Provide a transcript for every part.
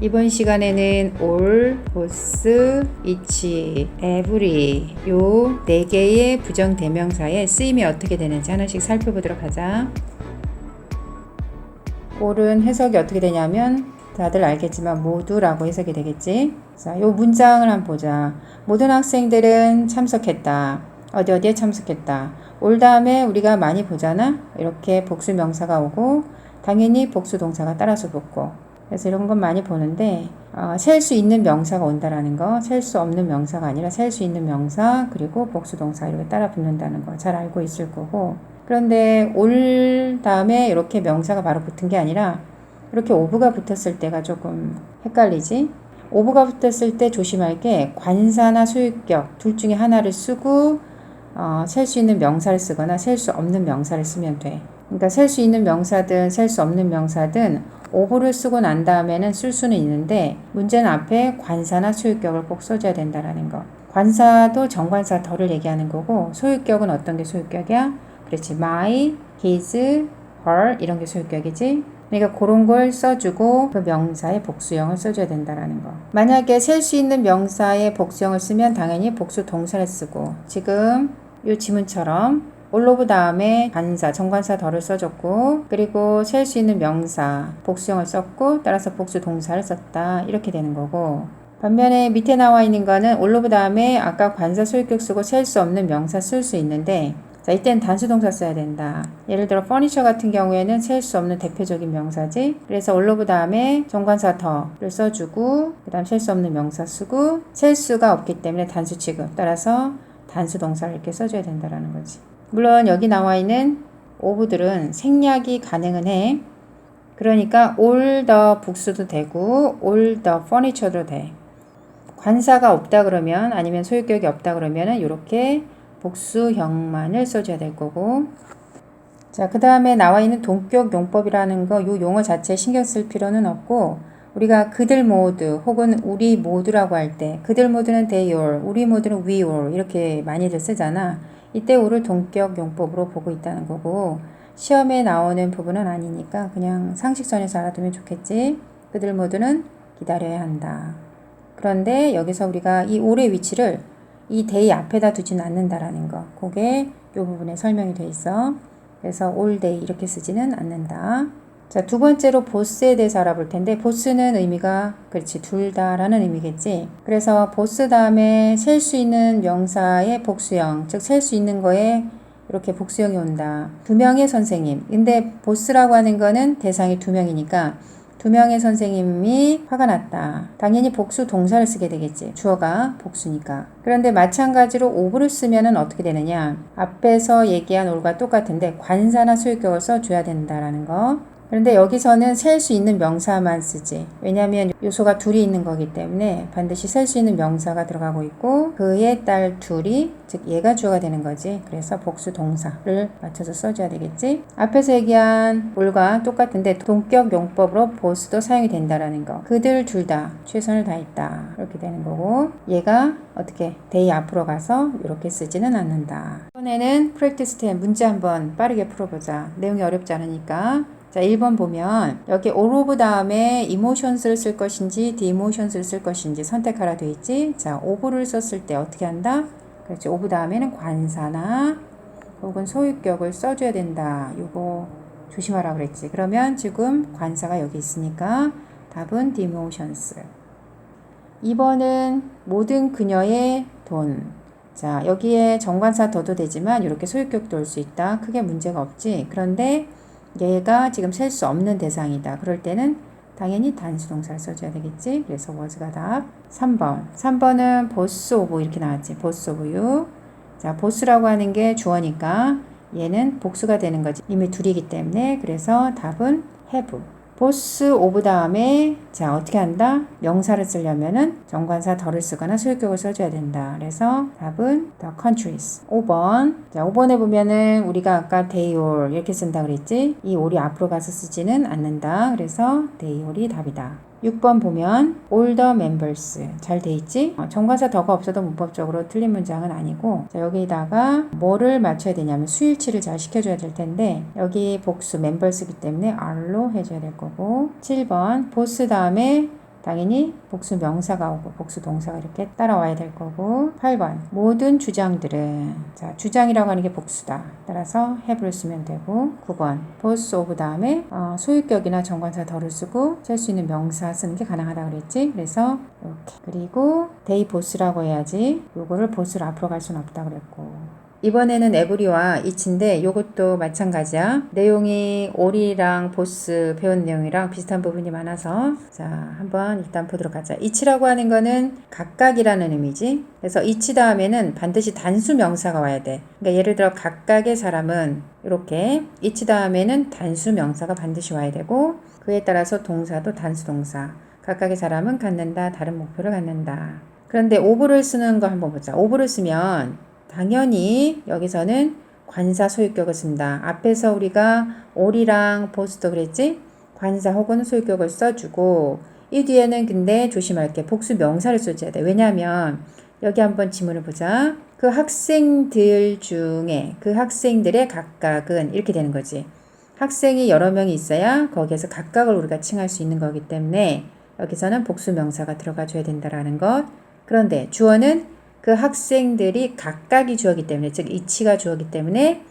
이번 시간에는 all, both, each, every 요 네 개의 부정 대명사의 쓰임이 어떻게 되는지 하나씩 살펴보도록 하자. all은 해석이 어떻게 되냐면 다들 알겠지만 모두라고 해석이 되겠지. 자, 요 문장을 한번 보자. 모든 학생들은 참석했다. 어디 어디에 참석했다. 올 다음에 우리가 많이 보잖아. 이렇게 복수 명사가 오고 당연히 복수 동사가 따라서 붙고 그래서 이런 건 많이 보는데 어, 셀수 있는 명사가 온다라는 거, 셀 수 없는 명사가 아니라 셀 수 있는 명사 그리고 복수 동사 이렇게 따라 붙는다는 거 잘 알고 있을 거고 그런데 올 다음에 이렇게 명사가 바로 붙은 게 아니라 이렇게 오브가 붙었을 때가 조금 헷갈리지. 오브가 붙었을 때 조심할 게 관사나 소유격 둘 중에 하나를 쓰고 어, 셀수 있는 명사를 쓰거나 셀 수 없는 명사를 쓰면 돼. 그러니까 셀 수 있는 명사든 셀 수 없는 명사든 오브를 쓰고 난 다음에는 쓸 수는 있는데 문제는 앞에 관사나 소유격을 꼭 써줘야 된다라는 거. 관사도 정관사 덜을 얘기하는 거고 소유격은 어떤 게 소유격이야? 그렇지. my, his, her 이런 게 소유격이지. 그러니까 그런 걸 써주고 그 명사의 복수형을 써줘야 된다라는 거. 만약에 셀 수 있는 명사의 복수형을 쓰면 당연히 복수 동사를 쓰고 지금 이 지문처럼 올로브 다음에 관사, 정관사 덜을 써줬고 그리고 셀 수 있는 명사, 복수형을 썼고 따라서 복수 동사를 썼다 이렇게 되는 거고 반면에 밑에 나와 있는 거는 올로브 다음에 아까 관사 소유격 쓰고 셀 수 없는 명사 쓸 수 있는데 자 이때는 단수 동사 써야 된다. 예를 들어 퍼니처 같은 경우에는 셀 수 없는 대표적인 명사지. 그래서 올로브 다음에 정관사 더를 써주고 그 다음 셀 수 없는 명사 쓰고 셀 수가 없기 때문에 단수 취급 따라서 단수 동사를 이렇게 써줘야 된다라는 거지. 물론 여기 나와 있는 오브들은 생략이 가능은 해. 그러니까 all the books도 되고 all the furniture도 돼. 관사가 없다 그러면 아니면 소유격이 없다 그러면은 이렇게 복수형만을 써줘야 될 거고 자, 그 다음에 나와 있는 동격 용법이라는 거, 요 용어 자체에 신경 쓸 필요는 없고, 우리가 그들 모두 혹은 우리 모두라고 할 때, 그들 모두는 they all, 우리 모두는 we all 이렇게 많이들 쓰잖아. 이때 오를 동격 용법으로 보고 있다는 거고 시험에 나오는 부분은 아니니까 그냥 상식선에서 알아두면 좋겠지. 그들 모두는 기다려야 한다. 그런데 여기서 우리가 이 올의 위치를 이 데이 앞에다 두지는 않는다라는 거. 그게 이 부분에 설명이 돼 있어. 그래서 올 데이 이렇게 쓰지는 않는다. 자, 두 번째로 보스에 대해서 알아볼 텐데, 보스는 의미가, 그렇지, 둘 다 라는 의미겠지. 그래서 보스 다음에 셀 수 있는 명사의 복수형, 즉, 셀 수 있는 거에 이렇게 복수형이 온다. 두 명의 선생님. 근데 보스라고 하는 거는 대상이 두 명이니까, 두 명의 선생님이 화가 났다. 당연히 복수 동사를 쓰게 되겠지. 주어가 복수니까. 그런데 마찬가지로 오브를 쓰면은 어떻게 되느냐. 앞에서 얘기한 올과 똑같은데 관사나 소유격을 써줘야 된다라는 거. 그런데 여기서는 셀 수 있는 명사만 쓰지. 왜냐하면 요소가 둘이 있는 거기 때문에 반드시 셀 수 있는 명사가 들어가고 있고 그의 딸 둘이 즉 얘가 주어가 되는 거지. 그래서 복수 동사를 맞춰서 써줘야 되겠지. 앞에서 얘기한 올과 똑같은데 동격 용법으로 보스도 사용이 된다라는 거. 그들 둘 다 최선을 다했다. 이렇게 되는 거고 얘가 어떻게 데이 앞으로 가서 이렇게 쓰지는 않는다. 이번에는 프랙티스 10 문제 한번 빠르게 풀어보자. 내용이 어렵지 않으니까. 자, 1번 보면 여기 all of 다음에 emotions를 쓸 것인지 demotions를 쓸 것인지 선택하라 되어 있지. 자, of를 썼을 때 어떻게 한다? 그렇지. of 다음에는 관사나 혹은 소유격을 써줘야 된다. 이거 조심하라 그랬지. 그러면 지금 관사가 여기 있으니까 답은 demotions. 2번은 모든 그녀의 돈. 자, 여기에 정관사 더도 되지만 이렇게 소유격도 올 수 있다. 크게 문제가 없지. 그런데 얘가 지금 셀 수 없는 대상이다. 그럴 때는 당연히 단수 동사를 써줘야 되겠지. 그래서 was가 답. 3번. 3번은 boss of 이렇게 나왔지. boss of you. 자, boss라고 하는 게 주어니까 얘는 복수가 되는 거지. 이미 둘이기 때문에. 그래서 답은 have. 보스 오브 다음에 자 어떻게 한다? 명사를 쓰려면은 정관사 덜을 쓰거나 소유격을 써줘야 된다. 그래서 답은 the countries. 5번. 자 5번에 보면은 우리가 아까 they all 이렇게 쓴다 그랬지? 이 all이 앞으로 가서 쓰지는 않는다. 그래서 they all이 답이다. 6번 보면 the members 잘 돼 있지? 어, 정관사 더가 없어도 문법적으로 틀린 문장은 아니고 자, 여기다가 뭐를 맞춰야 되냐면 수일치를 잘 시켜줘야 될 텐데 여기 복수 members이기 때문에 are로 해줘야 될 거고 7번 보스 다음에 당연히 복수 명사가 오고 복수 동사가 이렇게 따라와야 될 거고. 8번. 모든 주장들은 자 주장이라고 하는 게 복수다. 따라서 have를 쓰면 되고. 9번. boss of 다음에 어, 소유격이나 정관사 덜을 쓰고 짤수 있는 명사 쓰는 게 가능하다 그랬지? 그래서 이렇게. 그리고 they boss라고 해야지 요거를 boss를 앞으로 갈 수는 없다 그랬고 이번에는 에브리와 이치인데 요것도 마찬가지야. 내용이 오리랑 보스 배운 내용이랑 비슷한 부분이 많아서 자 한번 일단 보도록 하자. 이치라고 하는 거는 각각이라는 의미지. 그래서 이치 다음에는 반드시 단수 명사가 와야 돼. 그러니까 예를 들어 각각의 사람은 이렇게 이치 다음에는 단수 명사가 반드시 와야 되고 그에 따라서 동사도 단수 동사. 각각의 사람은 갖는다. 다른 목표를 갖는다. 그런데 오브를 쓰는 거 한번 보자. 오브를 쓰면 당연히 여기서는 관사 소유격을 쓴다. 앞에서 우리가 올이랑 보스도 그랬지? 관사 혹은 소유격을 써주고 이 뒤에는 근데 조심할 게 복수 명사를 써줘야 돼. 왜냐하면 여기 한번 지문을 보자. 그 학생들 중에 그 학생들의 각각은 이렇게 되는 거지. 학생이 여러 명이 있어야 거기에서 각각을 우리가 칭할 수 있는 거기 때문에 여기서는 복수 명사가 들어가 줘야 된다라는 것. 그런데 주어는 그 학생들이 각각이 주어기 때문에 즉 이치가 주어기 때문에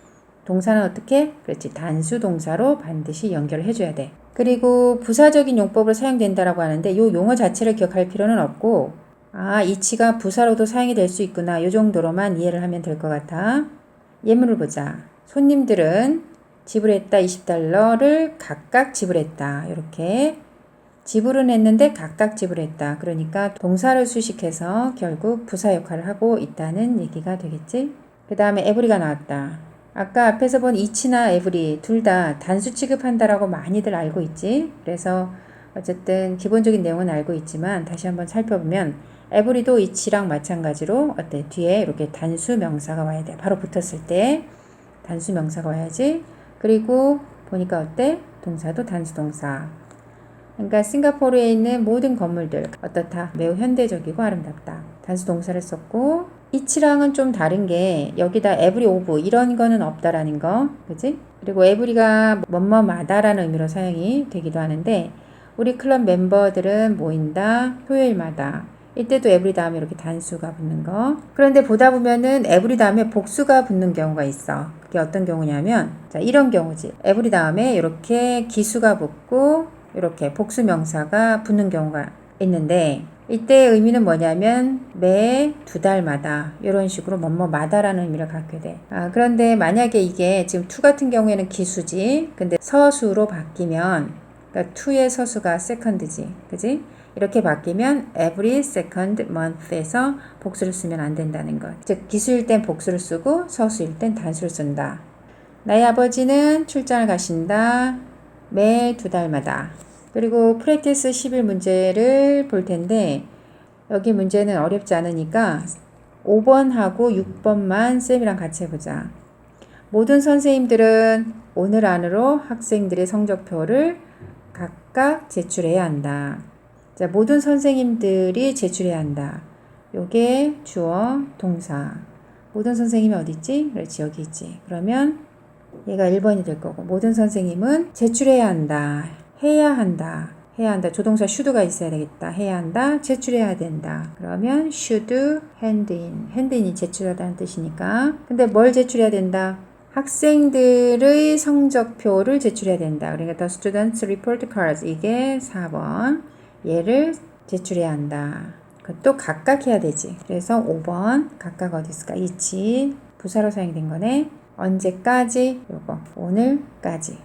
동사는 어떻게? 그렇지 단수 동사로 반드시 연결을 해줘야 돼. 그리고 부사적인 용법으로 사용된다라고 하는데 이 용어 자체를 기억할 필요는 없고 아 이치가 부사로도 사용이 될 수 있구나 이 정도로만 이해를 하면 될 것 같아. 예문을 보자. 손님들은 지불했다 20달러를 각각 지불했다 이렇게 지불은 했는데 각각 지불했다. 그러니까 동사를 수식해서 결국 부사 역할을 하고 있다는 얘기가 되겠지? 그 다음에 에브리가 나왔다. 아까 앞에서 본 이치나 에브리 둘 다 단수 취급한다라고 많이들 알고 있지? 그래서 어쨌든 기본적인 내용은 알고 있지만 다시 한번 살펴보면 에브리도 이치랑 마찬가지로 어때? 뒤에 이렇게 단수 명사가 와야 돼. 바로 붙었을 때 단수 명사가 와야지. 그리고 보니까 어때? 동사도 단수 동사. 그러니까 싱가포르에 있는 모든 건물들 어떻다? 매우 현대적이고 아름답다. 단수 동사를 썼고 이치랑은 좀 다른 게 여기다 에브리 오브 이런 거는 없다라는 거. 그지? 그리고 에브리가 뭐뭐마다라는 의미로 사용이 되기도 하는데 우리 클럽 멤버들은 모인다 토요일마다 이때도 에브리 다음에 이렇게 단수가 붙는 거. 그런데 보다 보면은 에브리 다음에 복수가 붙는 경우가 있어. 그게 어떤 경우냐면 자 이런 경우지. 에브리 다음에 이렇게 기수가 붙고 이렇게 복수 명사가 붙는 경우가 있는데 이때 의미는 뭐냐면 매 두 달마다 이런 식으로 뭐뭐마다라는 의미를 갖게 돼. 아, 그런데 만약에 이게 지금 투 같은 경우에는 기수지. 근데 서수로 바뀌면 그러니까 투의 서수가 second지. 그지? 이렇게 바뀌면 every second month에서 복수를 쓰면 안 된다는 것. 즉 기수일 땐 복수를 쓰고 서수일 땐 단수를 쓴다. 나의 아버지는 출장을 가신다. 매 두 달마다. 그리고 프랙티스 10일 문제를 볼 텐데 여기 문제는 어렵지 않으니까 5번하고 6번만 쌤이랑 같이 해보자. 모든 선생님들은 오늘 안으로 학생들의 성적표를 각각 제출해야 한다. 자, 모든 선생님들이 제출해야 한다. 요게 주어, 동사. 모든 선생님이 어디 있지? 그렇지, 여기 있지. 그러면 얘가 1번이 될 거고, 모든 선생님은 제출해야 한다. 해야 한다. 해야 한다. 조동사 should가 있어야 되겠다. 해야 한다. 제출해야 된다. 그러면 should hand in. hand in이 제출하다는 뜻이니까. 근데 뭘 제출해야 된다? 학생들의 성적표를 제출해야 된다. 그러니까 the students report cards. 이게 4번. 얘를 제출해야 한다. 그것도 각각 해야 되지. 그래서 5번. 각각 어디 있을까? 이치. 부사로 사용된 거네. 언제까지? 요거. 오늘까지.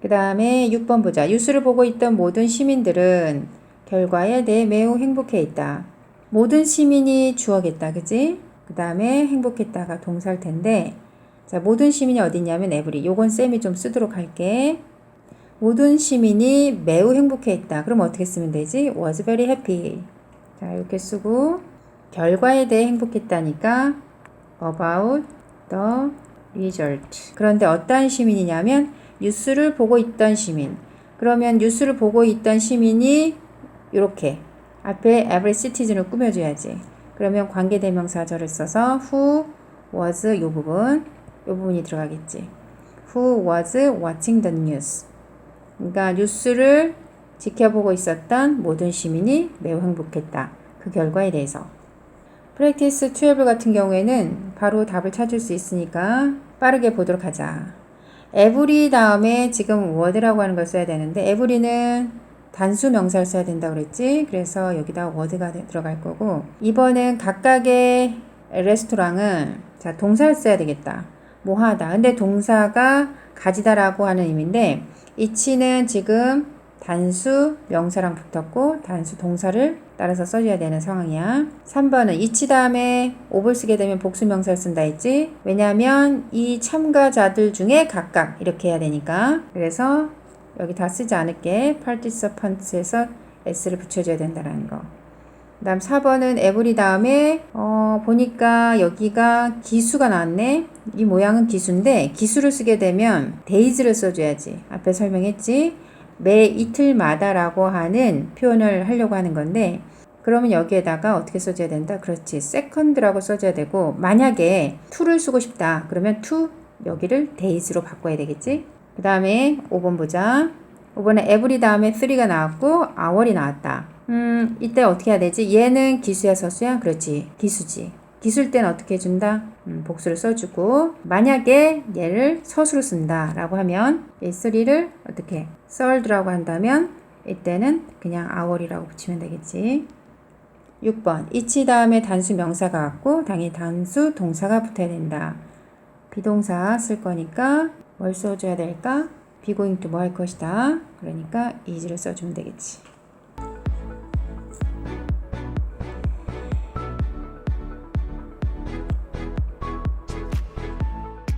그 다음에 6번 보자. 뉴스를 보고 있던 모든 시민들은 결과에 대해 매우 행복해 있다. 모든 시민이 주어겠다. 그지? 그 다음에 행복했다가 동사일 텐데 자, 모든 시민이 어디 있냐면 에브리. 요건 쌤이 좀 쓰도록 할게. 모든 시민이 매우 행복해 있다. 그럼 어떻게 쓰면 되지? was very happy. 자, 이렇게 쓰고 결과에 대해 행복했다니까 about the result. 그런데 어떠한 시민이냐면 뉴스를 보고 있던 시민. 그러면 뉴스를 보고 있던 시민이 이렇게 앞에 every citizen을 꾸며줘야지. 그러면 관계 대명사절을 써서 who was 이 부분, 이 부분이 들어가겠지. Who was watching the news. 그러니까 뉴스를 지켜보고 있었던 모든 시민이 매우 행복했다. 그 결과에 대해서. 프랙티스 12 같은 경우에는 바로 답을 찾을 수 있으니까 빠르게 보도록 하자. 에브리 다음에 지금 워드라고 하는 걸 써야 되는데 에브리는 단수 명사를 써야 된다고 그랬지. 그래서 여기다 워드가 되- 들어갈 거고 이번엔 각각의 레스토랑은 자 동사를 써야 되겠다. 뭐 하다. 근데 동사가 가지다라고 하는 의미인데 이치는 지금 단수 명사랑 붙었고 단수 동사를 따라서 써줘야 되는 상황이야. 3번은 이치 다음에 오을 쓰게 되면 복수 명사를 쓴다 했지. 왜냐하면 이 참가자들 중에 각각 이렇게 해야 되니까. 그래서 여기 다 쓰지 않을게. participants에서 s를 붙여줘야 된다는 거. 그 다음 4번은 에브리 다음에 어, 보니까 여기가 기수가 나왔네. 이 모양은 기수인데 기수를 쓰게 되면 days를 써줘야지. 앞에 설명했지. 매 이틀마다라고 하는 표현을 하려고 하는 건데 그러면 여기에다가 어떻게 써줘야 된다? 그렇지. second라고 써줘야 되고 만약에 to를 쓰고 싶다. 그러면 to 여기를 days로 바꿔야 되겠지? 그 다음에 5번 보자. 5번에 every 다음에 3가 나왔고 hour이 나왔다. 음, 이때 어떻게 해야 되지? 얘는 기수야 서수야? 그렇지. 기수지. 기술 때는 어떻게 해준다? 음, 복수를 써주고 만약에 얘를 서수로 쓴다 라고 하면 이 3를 어떻게 썰드라고 한다면 이때는 그냥 hour이라고 붙이면 되겠지. 6번 이치 다음에 단수 명사가 왔고 당연히 단수 동사가 붙어야 된다. 비동사 쓸 거니까 뭘 써줘야 될까? 비고잉 to 뭐할 것이다. 그러니까 is를 써주면 되겠지.